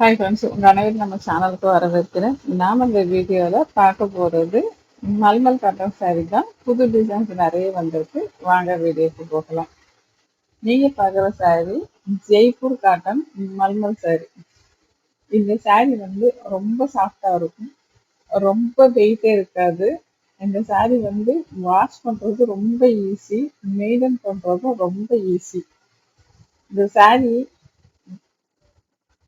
Hi friends உங்கள் அனைவரும் நம்ம சேனலுக்கு வரவேற்கிறேன். நாம் இந்த வீடியோவில் பார்க்க போகிறது மல்மல் காட்டன் saree தான். புது டிசைன்ஸ் நிறைய வந்திருக்கு. வாங்க வீடியோக்கு போகலாம். நீங்கள் பார்க்குற saree Jaipur cotton mulmul saree. இந்த saree வந்து ரொம்ப சாஃப்டாக இருக்கும். ரொம்ப வெயிட்டே இருக்காது. இந்த saree வந்து வாஷ் பண்ணுறது ரொம்ப ஈஸி மெயின்டைன் பண்ணுறதும் ரொம்ப ஈஸி இந்த saree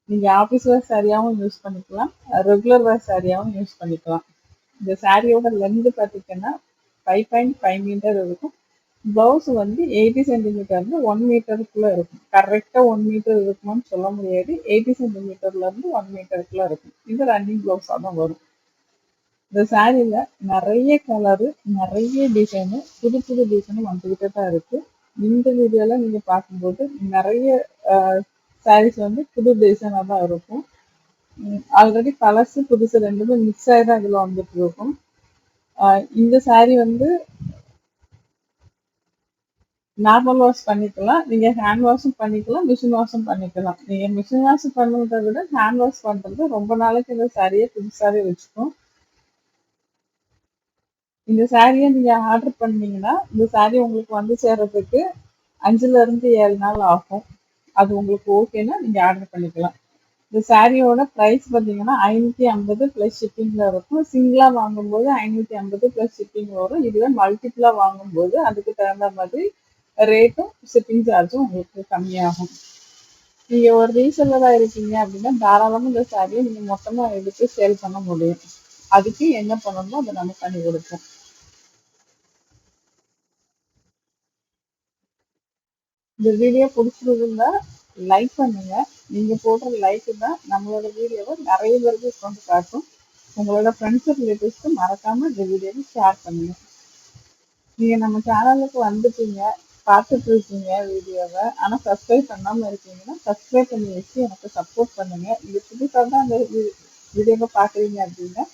நீங்க ஆஃபீஸ் வேர் சாரியாவும் யூஸ் பண்ணிக்கலாம். ரெகுலர் வேர் சாரியாவும் யூஸ் பண்ணிக்கலாம். இந்த சாரியோட லென்த் பார்த்தீங்கன்னா ஃபைவ் பாயிண்ட் ஃபைவ் மீட்டர் இருக்கும். ப்ளவுஸ் வந்து எயிட்டி சென்டிமீட்டர்லேருந்து ஒன் மீட்டருக்குள்ளே இருக்கும். கரெக்டாக ஒன் மீட்டர் இருக்குமான்னு சொல்ல முடியாது. எயிட்டி சென்டிமீட்டர்லேருந்து ஒன் மீட்டருக்குள்ளே இருக்கும். இது ரன்னிங் ப்ளவுஸாக தான் வரும். இந்த சாரியில் நிறைய கலரு நிறைய டிசைனு புது புது டிசைனும் வந்துக்கிட்டே தான் இருக்குது இந்த வீடியோவில் நீங்கள் பார்க்கும்போது நிறைய சாரீஸ் வந்து புது டிசைனாக தான் இருக்கும். ஆல்ரெடி கலர்ஸு புதுசு ரெண்டுமே மிக்ஸ் ஆகி தான் இதில் வந்துட்டு இருக்கும். இந்த சாரீ வந்து நார்மல் வாஷ் பண்ணிக்கலாம். நீங்கள் ஹேண்ட் வாஷும் பண்ணிக்கலாம் மிஷின் வாஷும் பண்ணிக்கலாம். நீங்கள் மிஷின் வாஷ் பண்ணுறத விட ஹேண்ட் வாஷ் பண்ணுறது ரொம்ப நாளைக்கு இந்த சாரியை புதுசாகவே வச்சுக்கும். இந்த சாரியை நீங்கள் ஆர்டர் பண்ணீங்கன்னா இந்த saree உங்களுக்கு வந்து சேர்றதுக்கு அஞ்சுலேருந்து ஏழு நாள் ஆகும். அது உங்களுக்கு ஓகேன்னா நீங்கள் ஆர்டர் பண்ணிக்கலாம். இந்த சாரியோட ப்ரைஸ் பார்த்தீங்கன்னா ஐநூற்றி ஐம்பது ப்ளஸ் ஷிப்பிங்கில் இருக்கும். சிங்கிளாக வாங்கும்போது ஐநூற்றி ஐம்பது ப்ளஸ் ஷிப்பிங் வரும். இதுவே மல்டிபிளாக வாங்கும்போது அதுக்கு தகுந்த மாதிரி ரேட்டும் ஷிப்பிங் சார்ஜும் உங்களுக்கு கம்மியாகும். நீங்கள் ஒரு ரீசெல்லராக இருக்கீங்க அப்படின்னா தாராளமாக இந்த சாரியை நீங்கள் மொத்தமாக எடுத்து சேல் பண்ண முடியும். அதுக்கு என்ன பண்ணணுமோ அதை நம்ம பண்ணி கொடுப்போம். இந்த வீடியோ பிடிச்சிருந்தா லைக் பண்ணுங்க. நீங்க போடுற லைக் தான் நம்மளோட வீடியோவை நிறைய பேருக்கு கொண்டு காட்டும். உங்களோட ஃப்ரெண்ட்ஸ் ரிலேட்டிவ்ஸ்க்கு மறக்காம இந்த வீடியோவை ஷேர் பண்ணுங்க. நீங்க நம்ம சேனலுக்கு வந்துட்டீங்க பார்த்துட்டு இருக்கீங்க வீடியோவை ஆனால் சப்ஸ்கிரைப் பண்ணாமல் இருக்கீங்கன்னா சப்ஸ்கிரைப் பண்ணி வச்சு எனக்கு சப்போர்ட் பண்ணுங்க. இது புதுசாக தான் அந்த வீடியோவை பார்க்குறீங்க அப்படின்னா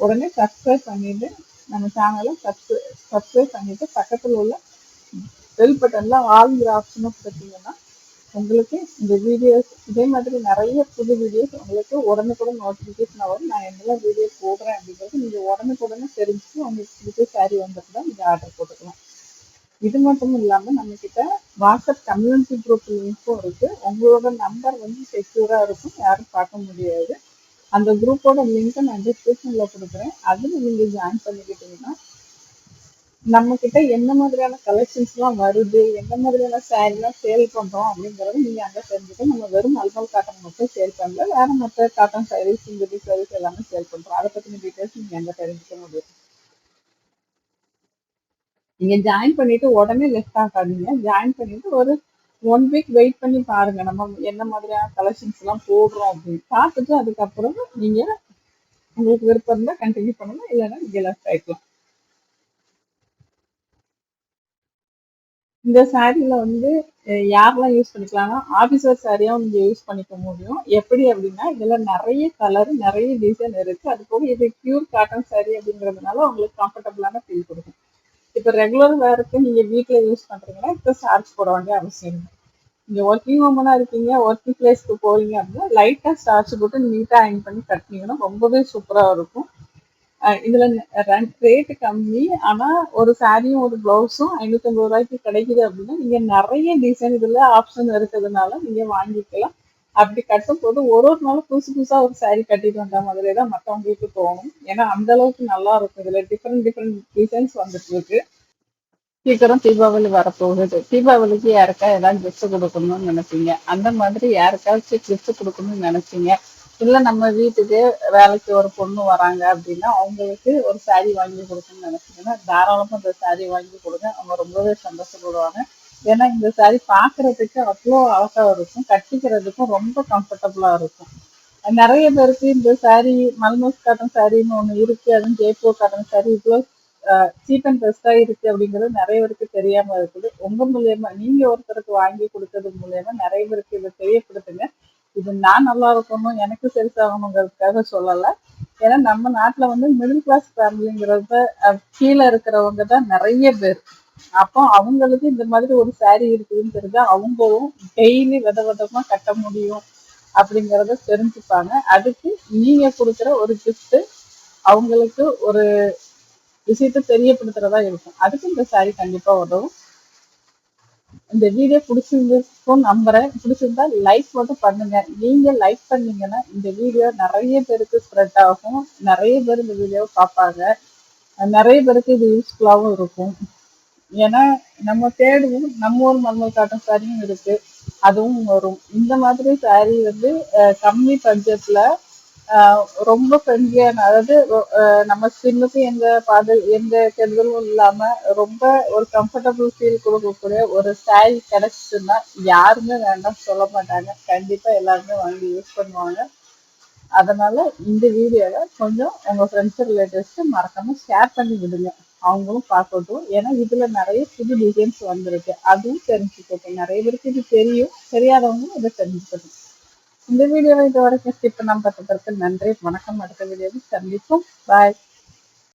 உடனே சப்ஸ்கிரைப் பண்ணிட்டு நம்ம சேனலை சப்ஸ்கிரை சப்ஸ்கிரைப் பண்ணிட்டு பக்கத்தில் உள்ள பெல் பட்டன்ல ஆளுங்கிற ஆப்ஷனை கொடுத்தீங்கன்னா உங்களுக்கு இந்த வீடியோஸ் இதே மாதிரி நிறைய புது வீடியோஸ் உங்களுக்கு உடனுக்குடன் நோட்டிஃபிகேஷன் வரும். நான் என்னெல்லாம் வீடியோ போடுறேன் அப்படிங்கிறது நீங்கள் உடனுக்குடனே தெரிஞ்சுட்டு உங்களுக்கு பிடிச்ச சாரீ வந்துட்டு தான் நீங்கள் ஆர்டர் போட்டுக்கலாம். இது மட்டும் இல்லாமல் நம்மக்கிட்ட வாட்ஸ்அப் கம்யூனிட்டி குரூப் லிங்க்கும் இருக்குது உங்களோட நம்பர் வந்து செக்யூராக இருக்கும். யாரும் பார்க்க முடியாது. அந்த குரூப்போட லிங்க்கை நான் டிஸ்கிரிப்ஷனில் கொடுக்குறேன். அதில் நீங்கள் ஜாயின் பண்ணிக்கிட்டீங்கன்னா நம்ம கிட்ட என்ன மாதிரியான கலெக்ஷன்ஸ்லாம் வருது என்ன மாதிரியான சாரீலாம் சேல் பண்றோம் அப்படிங்கறத நீங்க அங்க தெரிஞ்சுக்க நம்ம வெறும் அல்பல் காட்டன் மட்டும் சேல் பண்ணல வேற மற்ற காட்டன் சாரீஸ் சிங்கடி சாரீஸ் எல்லாமே சேல் பண்றோம். அதை பத்தின டீடைல்ஸ் நீங்க அங்க தெரிஞ்சுக்க முடியும். நீங்க ஜாயின் பண்ணிட்டு உடனே லெஃப்ட் ஆகாதீங்க ஜாயின் பண்ணிட்டு ஒரு ஒன் வீக் வெயிட் பண்ணி பாருங்க. நம்ம என்ன மாதிரியான கலெக்ஷன்ஸ் எல்லாம் போடுறோம் அப்படின்னு. பார்த்துட்டு அதுக்கப்புறம் நீங்க உங்களுக்கு விருப்பம் இருந்தால் கண்டினியூ பண்ணலாம் இல்லைன்னா நீங்க லெஃப்ட் ஆயிக்கலாம். இந்த சாரியில வந்து யாரெல்லாம் யூஸ் பண்ணிக்கலாம்னா ஆஃபீஸர் சாரியாவும் நீங்க யூஸ் பண்ணிக்க முடியும். எப்படி அப்படின்னா இதுல நிறைய கலர் நிறைய டிசைன் இருக்கு. அது போக இது பியூர் காட்டன் சாரி அப்படிங்கிறதுனால உங்களுக்கு கம்ஃபர்டபுளான ஃபீல் கொடுக்கும். இப்போ ரெகுலர் வேருக்கு நீங்க வீட்டில் யூஸ் பண்றீங்கன்னா இப்போ சார்ஜ் போட வேண்டிய அவசியம் இல்லை. நீங்க ஒர்க்கிங் உமனாக இருக்கீங்க ஒர்க்கிங் பிளேஸ்க்கு போறீங்க அப்படின்னா லைட்டா ஸ்டார்ச் போட்டு நீட்டா அயன் பண்ணி கட்டினீங்கன்னா ரொம்பவே சூப்பரா இருக்கும். இதுல ரேட் கம்மி. ஆனா ஒரு சாரியும் ஒரு பிளவுஸும் ஐநூத்தி ஐம்பது ரூபாய்க்கு கிடைக்குது அப்படின்னா நீங்க நிறைய டிசைன் இதுல ஆப்ஷன் இருக்கிறதுனால நீங்க வாங்கிக்கலாம். அப்படி கட்டும் போது ஒரு ஒரு நாளும் புதுசு புதுசா ஒரு சாரி கட்டிட்டு வந்த மாதிரியே தான் மற்றவங்களுக்கு தோணும். ஏன்னா அந்த அளவுக்கு நல்லா இருக்கும். இதுல டிஃப்ரெண்ட் டிஃப்ரெண்ட் டிசைன்ஸ் வந்துட்டு இருக்கு. சீக்கிரம் தீபாவளி வரப்போகுது. தீபாவளிக்கு யாருக்கா ஏதாவது கிஃப்ட் கொடுக்கணும்னு நினைச்சீங்க அந்த மாதிரி யாருக்காச்சும் கிஃப்ட் கொடுக்கணும்னு நினைச்சீங்க இல்லை நம்ம வீட்டுக்கு வேலைக்கு ஒரு பொண்ணு வராங்க அப்படின்னா அவங்களுக்கு ஒரு saree வாங்கி கொடுக்கணும்னு நினைச்சீங்கன்னா தாராளமாக இந்த saree வாங்கி கொடுங்க. அவங்க ரொம்பவே சந்தோஷப்படுவாங்க. ஏன்னா இந்த saree பார்க்கிறதுக்கு அவ்வளோ அழகா இருக்கும். கட்டிக்கிறதுக்கும் ரொம்ப கம்ஃபர்டபுளாக இருக்கும். நிறைய பேருக்கு இந்த saree மல்மஸ் காட்டன் சாரின்னு ஒன்று இருக்கு. அதுவும் ஜெய்ப்பூர் காட்டன் சாரி இவ்வளோ சீப் அண்ட் பெஸ்ட்டாக இருக்கு அப்படிங்கிறது நிறைய பேருக்கு தெரியாம இருக்குது. உங்க மூலயமா நீங்க ஒருத்தருக்கு வாங்கி கொடுத்தது மூலயமா நிறைய பேருக்கு இதை தெரியப்படுத்துங்க. இது நான் நல்லா இருக்கணும் எனக்கு சரிசாகணுங்கிறதுக்காக சொல்லல. ஏன்னா நம்ம நாட்டுல வந்து மிடில் கிளாஸ் ஃபேமிலிங்கிறத கீழே இருக்கிறவங்க தான் நிறைய பேர். அப்போ அவங்களுக்கு இந்த மாதிரி ஒரு சாரி இருக்குதுன்னு தெரிஞ்சா அவங்களும் டெய்லி வித விதமா கட்ட முடியும் அப்படிங்கிறத தெரிஞ்சுப்பாங்க. அதுக்கு நீங்க கொடுக்குற ஒரு கிஃப்ட் அவங்களுக்கு ஒரு விஷயத்த தெரியப்படுத்துறதா இருக்கும். அதுக்கு இந்த சாரி கண்டிப்பா உதவும். இந்த வீடியோ பிடிச்சிருந்து நம்புறேன். பிடிச்சிருந்தா லைக் மட்டும் பண்ணுங்க. நீங்க லைக் பண்ணீங்கன்னா இந்த வீடியோ நிறைய பேருக்கு ஸ்ப்ரெட் ஆகும். நிறைய பேர் இந்த வீடியோவை பார்ப்பாங்க. நிறைய பேருக்கு இது யூஸ்ஃபுல்லாகவும் இருக்கும். ஏன்னா நம்ம தேடுவோம். நம்ம ஊர் மர்மல் காட்டன் சாரியும் இருக்கு. அதுவும் வரும். இந்த மாதிரி சாரி வந்து கம்மி பட்ஜெட்ல ரொம்ப ஃப்ரெண்ட்லியான அதாவது நம்ம ஸ்கின்னுக்கு எந்த பாது எந்த கெடுதலும் இல்லாம ரொம்ப ஒரு கம்ஃபர்டபுள் ஃபீல் கொடுக்கக்கூடிய ஒரு ஸ்டைல் கிடைச்சிச்சுன்னா யாருமே வேண்டாம் சொல்ல மாட்டாங்க. கண்டிப்பா எல்லாருமே வாங்கி யூஸ் பண்ணுவாங்க. அதனால இந்த வீடியோவை கொஞ்சம் உங்க ஃப்ரெண்ட்ஸ் ரிலேட்டிவ்ஸ்க்கு மறக்காம ஷேர் பண்ணி விடுங்க. அவங்களும் பார்க்கட்டும். ஏன்னா இதுல நிறைய புது டிசைன்ஸ் வந்திருக்கு. அதுவும் தெரிஞ்சுக்கட்டும் நிறைய பேருக்கு இது தெரியும். தெரியாதவங்களும் இதை தெரிஞ்சுக்கட்டும் இந்த வீடியோவை இதோட வரைக்கும் ஸ்கிப் பண்ணாம பார்த்ததற்கு நன்றி. வணக்கம். அடுத்த வீடியோவில் சந்திப்போம். பாய்